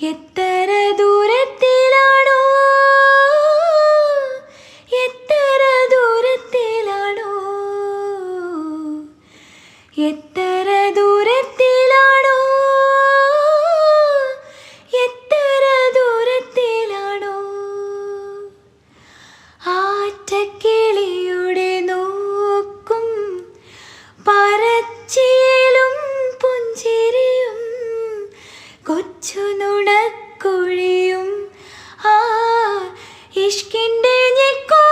எத்தர தூரத்திலானோ? எத்தர தூரத்திலானோ? எத்தர தூ കൊച്ചു നുണക്കുഴിയും ആ ഇഷ്കിന്റെ ഞെക്കോ